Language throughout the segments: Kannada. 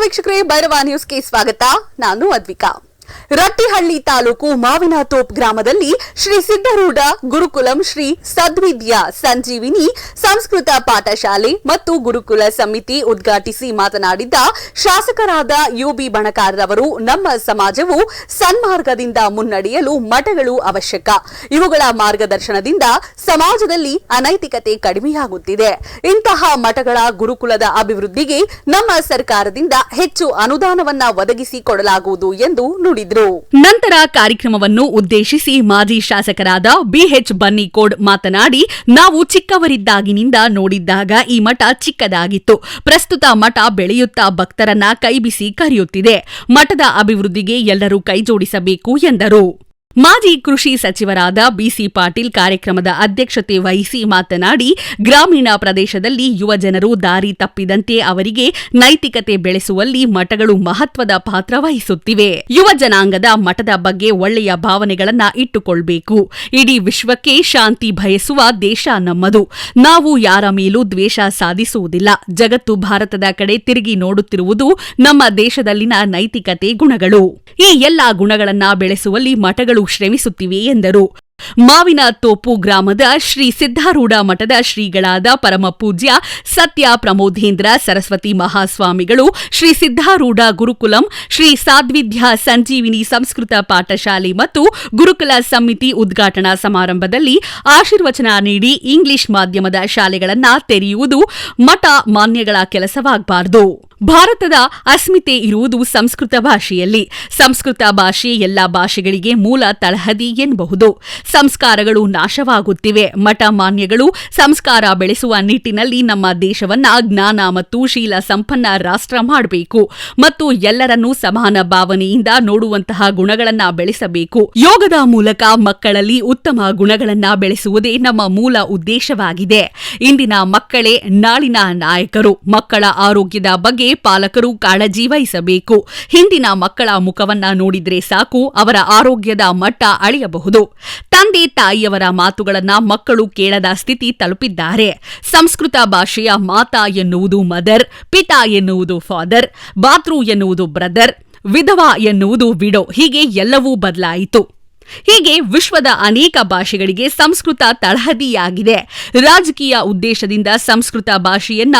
ವೀಕ್ಷಕರೇ ಭೈರವ ನ್ಯೂಸ್ಗೆ ಸ್ವಾಗತ. ನಾನು ಅದ್ವಿಕಾ. ರಟ್ಟಿಹಳ್ಳಿ ತಾಲೂಕು ಮಾವಿನತೋಪ್ ಗ್ರಾಮದಲ್ಲಿ ಶ್ರೀ ಸಿದ್ದರೂಢ ಗುರುಕುಲಂ ಶ್ರೀ ಸದ್ವಿದ್ಯಾ ಸಂಜೀವಿನಿ ಸಂಸ್ಕೃತ ಪಾಠಶಾಲೆ ಮತ್ತು ಗುರುಕುಲ ಸಮಿತಿ ಉದ್ಘಾಟಿಸಿ ಮಾತನಾಡಿದ್ದ ಶಾಸಕರಾದ ಯುಬಿ ಬಣಕಾರ್ರವರು, ನಮ್ಮ ಸಮಾಜವು ಸನ್ಮಾರ್ಗದಿಂದ ಮುನ್ನಡೆಯಲು ಮಠಗಳು ಅವಶ್ಯಕ. ಇವುಗಳ ಮಾರ್ಗದರ್ಶನದಿಂದ ಸಮಾಜದಲ್ಲಿ ಅನೈತಿಕತೆ ಕಡಿಮೆಯಾಗುತ್ತಿದೆ. ಇಂತಹ ಮಠಗಳ ಗುರುಕುಲದ ಅಭಿವೃದ್ಧಿಗೆ ನಮ್ಮ ಸರ್ಕಾರದಿಂದ ಹೆಚ್ಚು ಅನುದಾನವನ್ನ ಒದಗಿಸಿಕೊಡಲಾಗುವುದು ಎಂದು ನುಡಿದರು ನಂತರ ಕಾರ್ಯಕ್ರಮವನ್ನು ಉದ್ದೇಶಿಸಿ ಮಾಜಿ ಶಾಸಕರಾದ ಬಿಎಚ್ ಬನ್ನಿಕೋಡ್ ಮಾತನಾಡಿ, ನಾವು ಚಿಕ್ಕವರಿದ್ದಾಗಿನಿಂದ ನೋಡಿದ್ದಾಗ ಈ ಮಠ ಚಿಕ್ಕದಾಗಿತ್ತು. ಪ್ರಸ್ತುತ ಮಠ ಬೆಳೆಯುತ್ತಾ ಭಕ್ತರನ್ನ ಕೈಬಿಸಿ ಕರೆಯುತ್ತಿದೆ. ಮಠದ ಅಭಿವೃದ್ಧಿಗೆ ಎಲ್ಲರೂ ಕೈಜೋಡಿಸಬೇಕು ಎಂದರು. ಮಾಜಿ ಕೃಷಿ ಸಚಿವರಾದ ಬಿಸಿ ಪಾಟೀಲ್ ಕಾರ್ಯಕ್ರಮದ ಅಧ್ಯಕ್ಷತೆ ವಹಿಸಿ ಮಾತನಾಡಿ, ಗ್ರಾಮೀಣ ಪ್ರದೇಶದಲ್ಲಿ ಯುವ ಜನರು ದಾರಿ ತಪ್ಪಿದಂತೆ ಅವರಿಗೆ ನೈತಿಕತೆ ಬೆಳೆಸುವಲ್ಲಿ ಮಠಗಳು ಮಹತ್ವದ ಪಾತ್ರ ವಹಿಸುತ್ತಿವೆ. ಯುವ ಜನಾಂಗದ ಮಠದ ಬಗ್ಗೆ ಒಳ್ಳೆಯ ಭಾವನೆಗಳನ್ನ ಇಟ್ಟುಕೊಳ್ಬೇಕು. ಇಡೀ ವಿಶ್ವಕ್ಕೆ ಶಾಂತಿ ಬಯಸುವ ದೇಶ ನಮ್ಮದು. ನಾವು ಯಾರ ಮೇಲೂ ದ್ವೇಷ ಸಾಧಿಸುವುದಿಲ್ಲ. ಜಗತ್ತು ಭಾರತದ ಕಡೆ ತಿರುಗಿ ನೋಡುತ್ತಿರುವುದು ನಮ್ಮ ದೇಶದಲ್ಲಿನ ನೈತಿಕತೆ ಗುಣಗಳು. ಈ ಎಲ್ಲಾ ಗುಣಗಳನ್ನ ಬೆಳೆಸುವಲ್ಲಿ ಮಠಗಳು ಶ್ರಮಿಸುತ್ತಿವೆ ಎಂದರು. ಮಾವಿನ ತೋಪು ಗ್ರಾಮದ ಶ್ರೀ ಸಿದ್ಧಾರೂಢ ಮಠದ ಶ್ರೀಗಳಾದ ಪರಮ ಪೂಜ್ಯ ಸತ್ಯ ಪ್ರಮೋಧೇಂದ್ರ ಸರಸ್ವತಿ ಮಹಾಸ್ವಾಮಿಗಳು, ಶ್ರೀ ಸಿದ್ಧಾರೂಢ ಗುರುಕುಲಂ, ಶ್ರೀ ಸಾಧ್ವಿದ್ಯಾ ಸಂಜೀವಿನಿ ಸಂಸ್ಕೃತ ಪಾಠಶಾಲೆ ಮತ್ತು ಗುರುಕುಲ ಸಮಿತಿ ಉದ್ಘಾಟನಾ ಸಮಾರಂಭದಲ್ಲಿ ಆಶೀರ್ವಚನ ನೀಡಿ ಇಂಗ್ಲಿಷ್ ಮಾಧ್ಯಮದ ಶಾಲೆಗಳನ್ನ ತೆರೆಯುವುದು ಮಠ ಮಾನ್ಯಗಳ ಕೆಲಸವಾಗಬಾರದು. ಭಾರತದ ಅಸ್ಮಿತೆ ಇರುವುದು ಸಂಸ್ಕೃತ ಭಾಷೆಯಲ್ಲಿ. ಸಂಸ್ಕೃತ ಭಾಷೆ ಎಲ್ಲ ಭಾಷೆಗಳಿಗೆ ಮೂಲ ತಳಹದಿ ಎನ್ನಬಹುದು. ಸಂಸ್ಕಾರಗಳು ನಾಶವಾಗುತ್ತಿವೆ. ಮಠ ಮಾನ್ಯಗಳು ಸಂಸ್ಕಾರ ಬೆಳೆಸುವ ನಿಟ್ಟಿನಲ್ಲಿ ನಮ್ಮ ದೇಶವನ್ನ ಜ್ಞಾನ ಮತ್ತು ಶೀಲ ಸಂಪನ್ನ ರಾಷ್ಟ್ರ ಮಾಡಬೇಕು. ಮತ್ತು ಎಲ್ಲರನ್ನೂ ಸಮಾನ ಭಾವನೆಯಿಂದ ನೋಡುವಂತಹ ಗುಣಗಳನ್ನ ಬೆಳೆಸಬೇಕು. ಯೋಗದ ಮೂಲಕ ಮಕ್ಕಳಲ್ಲಿ ಉತ್ತಮ ಗುಣಗಳನ್ನ ಬೆಳೆಸುವುದೇ ನಮ್ಮ ಮೂಲ ಉದ್ದೇಶವಾಗಿದೆ. ಇಂದಿನ ಮಕ್ಕಳೇ ನಾಳಿನ ನಾಯಕರು. ಮಕ್ಕಳ ಆರೋಗ್ಯದ ಬಗ್ಗೆ ಪಾಲಕರು ಕಾಳಜಿ ವಹಿಸಬೇಕು ಹಿಂದಿನ ಮಕ್ಕಳ ಮುಖವನ್ನ ನೋಡಿದ್ರೆ ಸಾಕು, ಅವರ ಆರೋಗ್ಯದ ಮಟ್ಟ ಅಳೆಯಬಹುದು. ತಂದೆ ತಾಯಿಯವರ ಮಾತುಗಳನ್ನ ಮಕ್ಕಳು ಕೇಳದ ಸ್ಥಿತಿ ತಲುಪಿದ್ದಾರೆ. ಸಂಸ್ಕೃತ ಭಾಷೆಯ ಮಾತಾ ಎನ್ನುವುದು ಮದರ್, ಪಿತಾ ಎನ್ನುವುದು ಫಾದರ್ ಬಾತ್ರೂ ಎನ್ನುವುದು ಬ್ರದರ್, ವಿಧವಾ ಎನ್ನುವುದು ವಿಡೋ ಹೀಗೆ ಎಲ್ಲವೂ ಬದಲಾಯಿತು. ಹೀಗೆ ವಿಶ್ವದ ಅನೇಕ ಭಾಷೆಗಳಿಗೆ ಸಂಸ್ಕೃತ ತಳಹದಿಯಾಗಿದೆ. ರಾಜಕೀಯ ಉದ್ದೇಶದಿಂದ ಸಂಸ್ಕೃತ ಭಾಷೆಯನ್ನ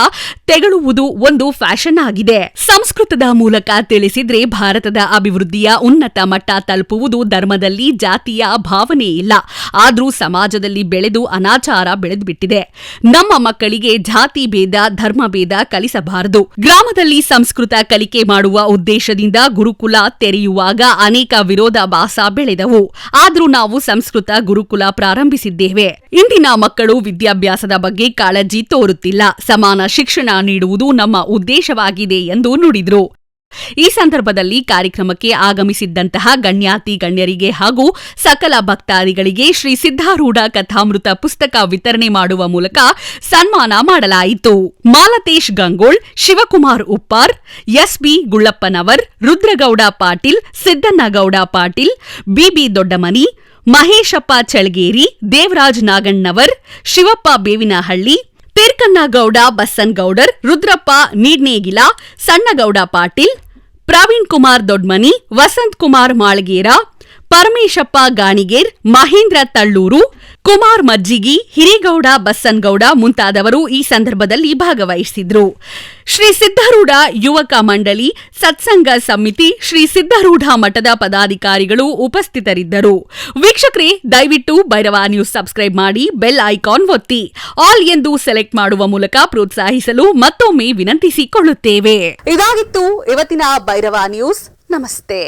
ತೆಗಳುವುದು ಒಂದು ಫ್ಯಾಷನ್ ಆಗಿದೆ. ಸಂಸ್ಕೃತದ ಮೂಲಕ ತಿಳಿಸಿದ್ರೆ ಭಾರತದ ಅಭಿವೃದ್ಧಿಯ ಉನ್ನತ ಮಟ್ಟ ತಲುಪುವುದು ಧರ್ಮದಲ್ಲಿ ಜಾತಿಯ ಭಾವನೆ ಇಲ್ಲ. ಆದರೂ ಸಮಾಜದಲ್ಲಿ ಬೆಳೆದು ಅನಾಚಾರ ಬೆಳೆದುಬಿಟ್ಟಿದೆ. ನಮ್ಮ ಮಕ್ಕಳಿಗೆ ಜಾತಿ ಭೇದ, ಧರ್ಮ ಭೇದ ಕಲಿಸಬಾರದು. ಗ್ರಾಮದಲ್ಲಿ ಸಂಸ್ಕೃತ ಕಲಿಕೆ ಮಾಡುವ ಉದ್ದೇಶದಿಂದ ಗುರುಕುಲ ತೆರೆಯುವಾಗ ಅನೇಕ ವಿರೋಧಾಭಾಸ ಬೆಳೆದವು. ಆದ್ರೂ ನಾವು ಸಂಸ್ಕೃತ ಗುರುಕುಲ ಪ್ರಾರಂಭಿಸಿದ್ದೇವೆ. ಇಂದಿನ ಮಕ್ಕಳು ವಿದ್ಯಾಭ್ಯಾಸದ ಬಗ್ಗೆ ಕಾಳಜಿ ತೋರುತ್ತಿಲ್ಲ. ಸಮಾನ ಶಿಕ್ಷಣ ನೀಡುವುದು ನಮ್ಮ ಉದ್ದೇಶವಾಗಿದೆ ಎಂದು ನುಡಿದ್ರು. ಈ ಸಂದರ್ಭದಲ್ಲಿ ಕಾರ್ಯಕ್ರಮಕ್ಕೆ ಆಗಮಿಸಿದ್ದಂತಹ ಗಣ್ಯಾತಿ ಗಣ್ಯರಿಗೆ ಹಾಗೂ ಸಕಲ ಭಕ್ತಾದಿಗಳಿಗೆ ಶ್ರೀ ಸಿದ್ಧಾರೂಢ ಕಥಾಮೃತ ಪುಸ್ತಕ ವಿತರಣೆ ಮಾಡುವ ಮೂಲಕ ಸನ್ಮಾನ ಮಾಡಲಾಯಿತು. ಮಾಲತೇಶ್ ಗಂಗೋಳ್, ಶಿವಕುಮಾರ್ ಉಪ್ಪಾರ್, ಎಸ್ಬಿ ಗುಳ್ಳಪ್ಪನವರ್, ರುದ್ರಗೌಡ ಪಾಟೀಲ್ ಸಿದ್ದನ್ನಗೌಡ ಪಾಟೀಲ್, ಬಿಬಿ ದೊಡ್ಡಮನಿ, ಮಹೇಶಪ್ಪ ಚಳಗೇರಿ ದೇವರಾಜ್ ನಾಗಣ್ಣವರ್, ಶಿವಪ್ಪ ಬೇವಿನಹಳ್ಳಿ ತೀರ್ಕನ್ನಗೌಡ ಬಸ್ಸನ್ಗೌಡರ್ ರುದ್ರಪ್ಪ ನೀಡ್ನೇಗಿಲ ಸಣ್ಣಗೌಡ ಪಾಟೀಲ್ ಪ್ರವೀಣ್ ಕುಮಾರ್ ದೊಡ್ಮನಿ ವಸಂತ್ ಕುಮಾರ್ ಮಾಳಗೇರ ಪರಮೇಶಪ್ಪ ಗಾಣಿಗೇರ್, ಮಹೇಂದ್ರ ತಳ್ಳೂರು, ಕುಮಾರ್ ಮಜ್ಜಿಗಿ, ಹಿರೇಗೌಡ ಬಸ್ಸನ್ಗೌಡ ಮುಂತಾದವರು ಈ ಸಂದರ್ಭದಲ್ಲಿ ಭಾಗವಹಿಸಿದ್ರು. ಶ್ರೀ ಸಿದ್ಧಾರೂಢ ಯುವಕ ಮಂಡಳಿ, ಸತ್ಸಂಗ ಸಮಿತಿ, ಶ್ರೀ ಸಿದ್ಧಾರೂಢ ಮಠದ ಪದಾಧಿಕಾರಿಗಳು ಉಪಸ್ಥಿತರಿದ್ದರು. ವೀಕ್ಷಕರೇ, ದಯವಿಟ್ಟು ಭೈರವ ನ್ಯೂಸ್ ಸಬ್ಸ್ಕ್ರೈಬ್ ಮಾಡಿ, ಬೆಲ್ ಐಕಾನ್ ಒತ್ತಿ. ಆಲ್ ಎಂದು ಸೆಲೆಕ್ಟ್ ಮಾಡುವ ಮೂಲಕ ಪ್ರೋತ್ಸಾಹಿಸಲು ಮತ್ತೊಮ್ಮೆ ವಿನಂತಿಸಿಕೊಳ್ಳುತ್ತೇವೆ. ಇದಾಗಿತ್ತು ಇವತ್ತಿನ ಭೈರವ ನ್ಯೂಸ್. ನಮಸ್ತೆ.